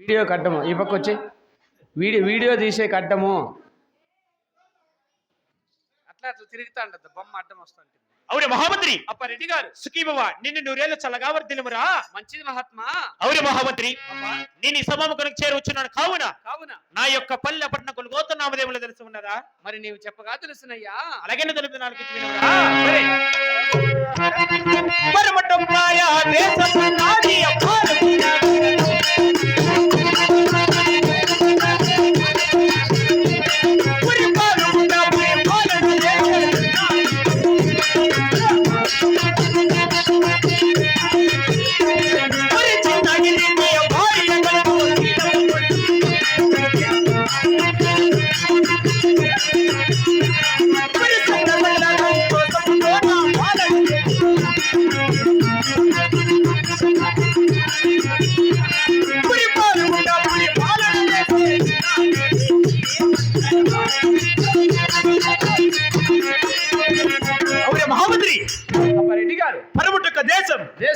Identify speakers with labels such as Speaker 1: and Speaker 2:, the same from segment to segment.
Speaker 1: Video కట్టము. ఈ పక్క వచ్చి. వీడియో వీడియో తీసే కట్టము. అట్లా అట్లా తిరుగుతా ఉంటుంది బొమ్మ అడ్డం వస్తుంది
Speaker 2: అవురే మహామంత్రి!
Speaker 1: అప్ప రెడ్డి గారు.
Speaker 2: సుఖీ బాబా నిన్ను నూరేళ్ళు చల్లగా వర్దిల్లుమురా
Speaker 1: మంచిది మహాత్మా!
Speaker 2: అవురే మహామంత్రి! నేను ఈ సభాముఖానికి చేరువచ్చున్నాను. కావున
Speaker 1: కావున.
Speaker 2: నా యొక్క పల్లె పట్టణ కొలుగోత నామదేవులు తెలిసి ఉన్నదా?
Speaker 1: మరి నీవు చెప్పగా తెలుసునయ్యా.
Speaker 2: అలాగే తెలుపు మాయా దేశం నాది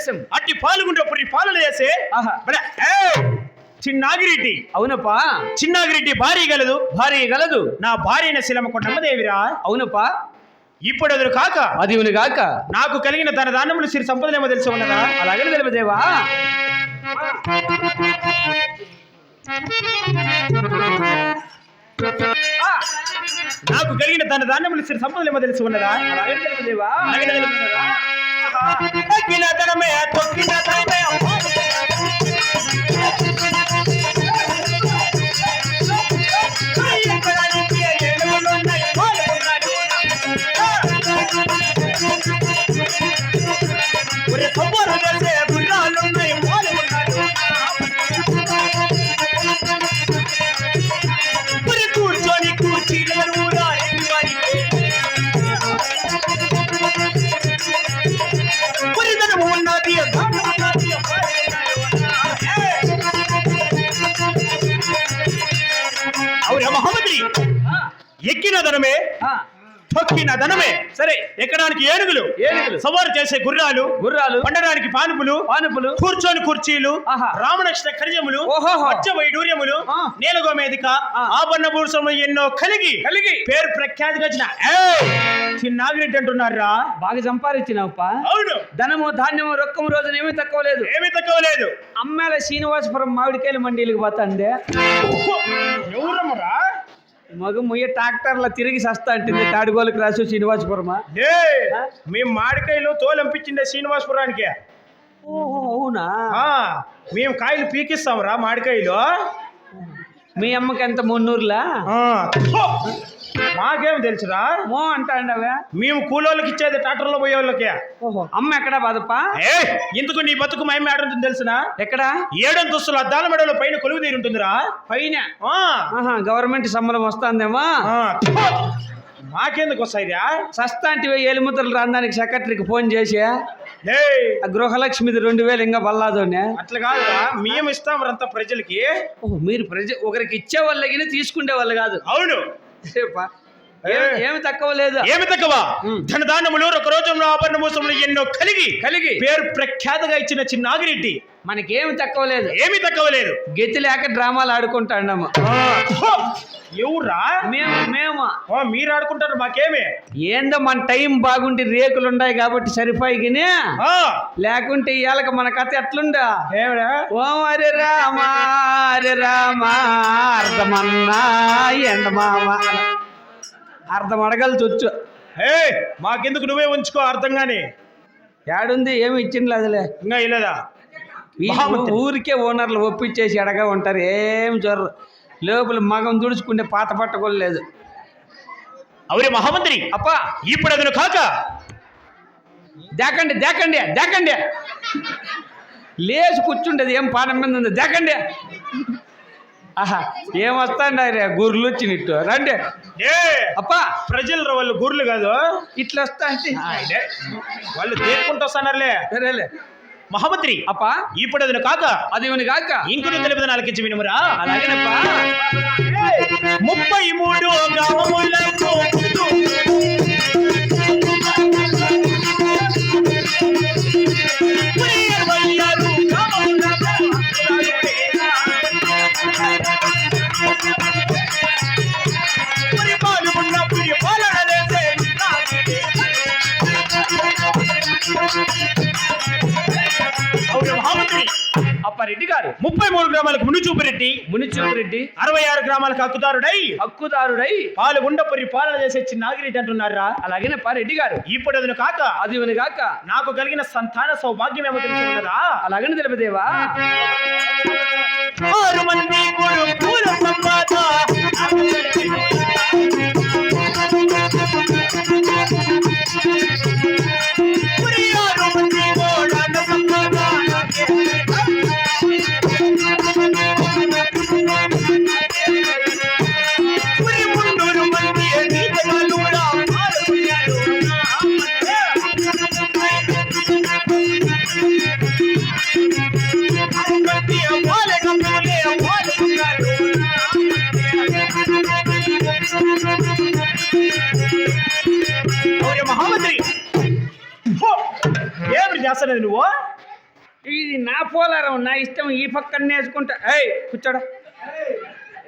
Speaker 2: దేశం అట్టి పాల్గొంటే పాలన చేసే! చిన్నాగిరెడ్డి.
Speaker 1: అవునప్పా.
Speaker 2: చిన్నాగిరెడ్డి భార్య గలదు.
Speaker 1: భారీ గలదు.
Speaker 2: నా భార్యన శిలమ కొండమ్మదేవిరా
Speaker 1: అవునప్పా.
Speaker 2: ఇప్పుడు ఎదురు కాక.
Speaker 1: అది గాక.
Speaker 2: నాకు కలిగిన తన దానములు సిరి సంపదలేమో తెలిసి ఉన్నదా?
Speaker 1: అలాగే తెలుపుదేవా
Speaker 2: నాకు కలిగిన తన దానములు సిరి సంపదలేమో తెలిసి ఉన్నదా?
Speaker 1: అలాగే?
Speaker 2: ఆహా. తొక్కిన ధనమే, తొక్కిన ధనమే, ఎక్కిన ధనమే తొక్కిన ధనమే.
Speaker 1: సరే
Speaker 2: ఎక్కడానికి ఏనుగులు?
Speaker 1: ఏనుగులు.
Speaker 2: సవారు చేసే గుర్రాలు
Speaker 1: గుర్రాలు.
Speaker 2: పండడానికి పానుపులు
Speaker 1: పానుపులు.
Speaker 2: కూర్చొని కుర్చీలు
Speaker 1: ఆహా.
Speaker 2: రామనక్షత్ర ఖనిజములు. వచ్చ వైడూర్యములు
Speaker 1: ఆ.
Speaker 2: నేలగోమేదిక. ఆభరణ భూషములు ఎన్నో కలిగి
Speaker 1: కలిగి.
Speaker 2: పేరు ప్రఖ్యాతిగా వచ్చిన ఏయ్! చిన్నాగిరెడ్డి అంటున్నారా?
Speaker 1: బాగా సంపాదించినావుప.
Speaker 2: అవును.
Speaker 1: ధనము ధాన్యము రొక్కము రోజున ఏమీ తక్కువ లేదు.
Speaker 2: ఏమీ తక్కువ లేదు.
Speaker 1: అమ్మాయిల శ్రీనివాసపురం మామిడికాయల మండీలకు పోతాండే.
Speaker 2: ఎవరమ్మరా?
Speaker 1: మగ ముయ్య ట్రాక్టర్ల తిరిగి సస్తా అంటుంది తాడుగోలు క్రాసు శ్రీనివాసపురమా?
Speaker 2: డే మేము మామిడికాయలు తోలంపించిండే శ్రీనివాసపురానికి.
Speaker 1: ఓహో అవునా?
Speaker 2: ఆ, మేము కాయలు పీకిస్తాం రా మామిడికాయలు
Speaker 1: మీ అమ్మకి ఎంత మున్నూరులా?
Speaker 2: ఆ, మాకేం తెలుసురా?
Speaker 1: మో అంటాండవే.
Speaker 2: మేము కూలోళ్ళకి ఇచ్చేది ట్రాక్టర్లో పోయే వాళ్ళకి
Speaker 1: ఓహో. అమ్మ ఎక్కడ బాధప్ప
Speaker 2: ఏ ఇందుకు నీ బతుకు మహిమ ఏడుంటుంది తెలుసునా?
Speaker 1: ఎక్కడ?
Speaker 2: ఏడంతస్తుల అద్దాల మెడలో పైన కొలువు తీరి ఉంటుందిరా.
Speaker 1: పైన?
Speaker 2: ఆ,
Speaker 1: ఆహా గవర్నమెంట్ సంబరం వస్తుందేమో.
Speaker 2: ఆ, థు, మాకెందుకు వస్తాయిరా?
Speaker 1: సస్తా అంటే ఏలిముద్రలు రాందానికి సెక్రటరీకి ఫోన్ చేసి
Speaker 2: లే
Speaker 1: ఆ గృహలక్ష్మిది రెండు వేలు ఇంకా బల్లాదోనే
Speaker 2: అట్లా కాదురా మేము ఇస్తాం అంతా ప్రజలకి.
Speaker 1: ఓహో మీరు ప్రజ ఒకరికి ఇచ్చే వాళ్ళకి తీసుకునే వాళ్ళు కాదు.
Speaker 2: అవును.
Speaker 1: ఏపా, ఏమి- తక్కువ లేదు.
Speaker 2: ఏమి తక్కువ?
Speaker 1: ఉమ్.
Speaker 2: ధనదానములు ఒక రోజుల్లో ఆభరణ మోసములు ఎన్నో కలిగి
Speaker 1: కలిగి.
Speaker 2: పేరు ప్రఖ్యాతగా ఇచ్చిన చిన్నాగిరెడ్డి.
Speaker 1: మనకేమి తక్కువ లేదు.
Speaker 2: ఏమీ తక్కువ లేదు.
Speaker 1: గతి లేక డ్రామాలు ఆడుకుంటాము
Speaker 2: ఆ, థు, ఎవర్రా
Speaker 1: మేము మేము?
Speaker 2: మీరు ఆడుకుంటారు మాకేమి?
Speaker 1: ఏందో మన టైం బాగుండి రేకులు ఉన్నాయి కాబట్టి సరిపోయిగిని
Speaker 2: ఆ,
Speaker 1: లేకుంటే ఇవాళకి మన కథ ఎట్లుండా?
Speaker 2: ఏమిరా?
Speaker 1: ఓం హరి రామ హరి రామ అర్థమన్నా ఎండమామ. అర్థం అడగలు చొచ్చు
Speaker 2: ఏ మాకెందుకు నువ్వే ఉంచుకో అర్థం గాని?
Speaker 1: ఏడుంది ఏమి ఇచ్చిండ్లేదులే
Speaker 2: ఇంకా ఇలేదా.
Speaker 1: ఊరికే ఓనర్లు ఒప్పించేసి అడగా ఉంటారు ఏం చొర్రు లోపల మగం తుడుచుకుంటే పాత పట్టకూడదు లేదు.
Speaker 2: అవురే మహామంత్రి
Speaker 1: అప్పా.
Speaker 2: ఇప్పుడు అతను కాక.
Speaker 1: దేకండి దేకండి దేకండి. లేచి కూర్చుండేది ఏం పానం మీద ఉంది? దేకండి. ఆహా ఏం వస్తాండి రే గుర్లు వచ్చినట్టు? రండి.
Speaker 2: ఏ
Speaker 1: అప్పా.
Speaker 2: ప్రజలు వాళ్ళు గుర్లు కాదు?
Speaker 1: ఇట్లా వస్తా అంటే.
Speaker 2: వాళ్ళు తేరుకుంటూ వస్తున్నారులే
Speaker 1: సరేలే
Speaker 2: మహామంత్రి
Speaker 1: అప్పా.
Speaker 2: ఇప్పుడు అదను కాక.
Speaker 1: అది కాక.
Speaker 2: ఇంకొన్ని ఆలకించి వినుమురా.
Speaker 1: అలాగేనప్పా.
Speaker 2: ముప్పై మూడు గ్రామములకు ముప్పై మూడు గ్రామాలకు ముని చూపిరెడ్డి
Speaker 1: మునిచూపు రెడ్డి
Speaker 2: అరవై ఆరు గ్రామాలకు హక్కుదారుడై.
Speaker 1: హక్కుదారుడై.
Speaker 2: పాలుగుండపురి పాలన చేసే చిన్న నాగిరెడ్డి అంటున్నారా?
Speaker 1: అలాగేనప్పా రెడ్డి గారు.
Speaker 2: ఇప్పుడు అదను కాక
Speaker 1: అది కాక
Speaker 2: నాకు కలిగిన సంతాన సౌభాగ్యం ఏమో తెలుసుకున్నదా
Speaker 1: అలాగని తెలుపుదేవా?
Speaker 2: ఆరు మంది కొడుకుల సంపాద చేస్తున్నది నువ్వు?
Speaker 1: ఇది నా పోలారం నా ఇష్టం. ఈ పక్కన వేసుకుంటా ఏయ్ కూర్చోడా?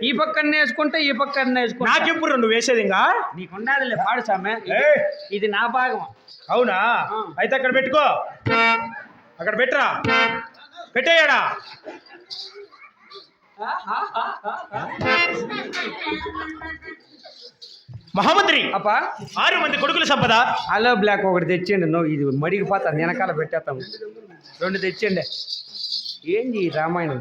Speaker 1: ఈ పక్కన వేసుకుంటా ఈ పక్కన వేసుకుంటా
Speaker 2: నాకెప్పుడు నువ్వు వేసేది ఇంకా?
Speaker 1: నీకున్నదిలే పాడు సామె! ఇది నా భాగం.
Speaker 2: అవునా. అయితే అక్కడ పెట్టుకో. అక్కడ పెట్టరా? పెట్టేయాడా? మహామంత్రి
Speaker 1: అప్పా.
Speaker 2: ఆరు మంది కొడుకుల సంపద.
Speaker 1: హలో బ్లాక్ ఒకటి తెచ్చేయండి నువ్వు ఇది మడిగిపోతా వెనకాల పెట్టేస్తాం. రెండు తెచ్చేయండి ఏంది రామాయణం?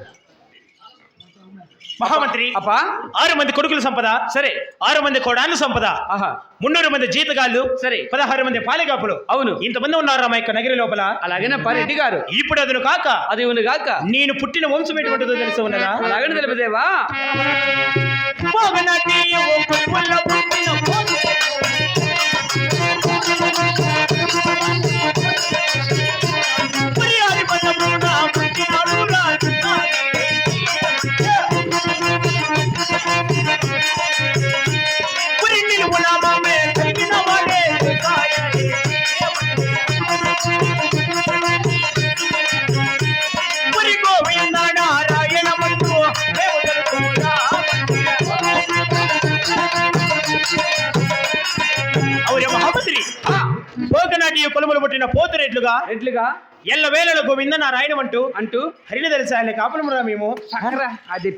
Speaker 2: మహామంత్రి
Speaker 1: అప్పా.
Speaker 2: ఆరు మంది కొడుకుల సంపద
Speaker 1: సరే.
Speaker 2: ఆరు మంది కోడాను సంపద
Speaker 1: ఆహా.
Speaker 2: మున్నూరు మంది జీతగాళ్ళు
Speaker 1: సరే.
Speaker 2: పదహారు మంది పాలిగాపులు.
Speaker 1: అవును.
Speaker 2: ఇంతమంది ఉన్నారు మా యొక్క నగరి లోపల.
Speaker 1: అలాగేనప్పా రెడ్డి గారు?
Speaker 2: ఇప్పుడు అతను కాక
Speaker 1: అది కాక.
Speaker 2: నేను పుట్టిన వంశం ఎటువంటిదో తెలుసు ఉన్నదా?
Speaker 1: అలాగని తెలుపుదేవా?
Speaker 2: కొలుములు పుట్టిన పోతురెట్లుగా
Speaker 1: రెట్లుగా
Speaker 2: ఎల్ల వేళల గోవింద నా రాయడం అంటూ
Speaker 1: అంటూ
Speaker 2: హరిణ తెలిసా ఆయన కాపులమురా మేము.
Speaker 1: అది